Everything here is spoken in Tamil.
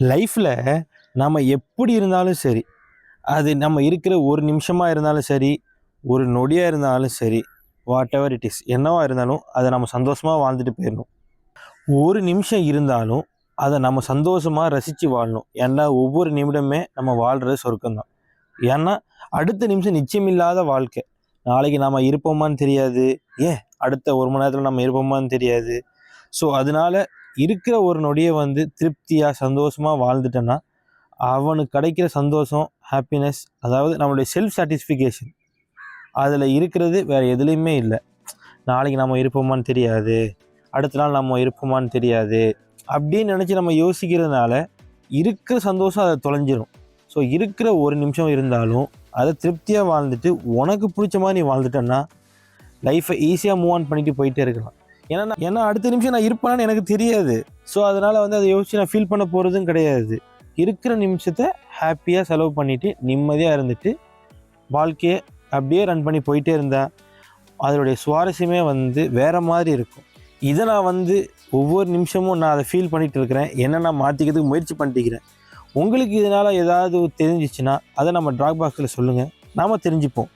லைஃப்பில் நம்ம எப்படி இருந்தாலும் சரி அது நம்ம இருக்கிற ஒரு நிமிஷமாக இருந்தாலும் சரி ஒரு நொடியாக இருந்தாலும் சரி வாட் எவர் இட் இஸ் என்னவாக இருந்தாலும் அதை நம்ம சந்தோஷமாக வாழ்ந்துட்டு போயிடணும் ஒரு நிமிஷம் இருந்தாலும் அதை நம்ம சந்தோஷமாக ரசித்து வாழணும். ஏன்னா ஒவ்வொரு நிமிடமே நம்ம வாழ்கிறது சொர்க்கம்தான். ஏன்னா அடுத்த நிமிஷம் நிச்சயமில்லாத வாழ்க்கை. நாளைக்கு நாம் இருப்போமான்னு தெரியாது. ஏன்? அடுத்த ஒரு மணி நேரத்தில் நம்ம இருப்போமான்னு தெரியாது. ஸோ அதனால இருக்கிற ஒரு நொடியை வந்து திருப்தியாக சந்தோஷமாக வாழ்ந்துட்டோன்னா அவனுக்கு கிடைக்கிற சந்தோஷம் ஹாப்பினஸ் அதாவது நம்மளுடைய செல்ஃப் சாட்டிஸ்ஃபிகேஷன் அதில் இருக்கிறது வேறு எதுலேயுமே இல்லை. நாளைக்கு நம்ம இருப்போமான்னு தெரியாது. அடுத்த நாள் நம்ம இருப்போமான்னு தெரியாது. அப்படின்னு நினச்சி நம்ம யோசிக்கிறதுனால இருக்கிற சந்தோஷம் அதை தொலைஞ்சிரும். ஸோ இருக்கிற ஒரு நிமிஷம் இருந்தாலும் அதை திருப்தியாக வாழ்ந்துட்டு உனக்கு பிடிச்ச மாதிரி நீ வாழ்ந்துட்டேன்னா லைஃப்பை ஈஸியாக மூவ் ஆன் பண்ணிட்டு போயிட்டே இருக்கலாம். ஏன்னா ஏன்னா அடுத்த நிமிஷம் நான் இருப்பேன்னு எனக்கு தெரியாது. ஸோ அதனால் வந்து அதை யோசிச்சு நான் ஃபீல் பண்ண போகிறதும் கிடையாது. இருக்கிற நிமிஷத்தை ஹாப்பியாக செலவு பண்ணிவிட்டு நிம்மதியாக இருந்துட்டு வாழ்க்கையை அப்படியே ரன் பண்ணி போயிட்டே இருந்தேன் அதனுடைய சுவாரஸ்யமே வந்து வேற மாதிரி இருக்கும். இதை நான் வந்து ஒவ்வொரு நிமிஷமும் நான் அதை ஃபீல் பண்ணிட்டு இருக்கிறேன். என்ன நான் மாற்றிக்கிறதுக்கு முயற்சி பண்ணிட்டுக்கிறேன் உங்களுக்கு இதனால் ஏதாவது தெரிஞ்சிச்சுன்னா அதை நம்ம ட்ராக் பாக்ஸில் சொல்லுங்கள் நாம் தெரிஞ்சுப்போம்.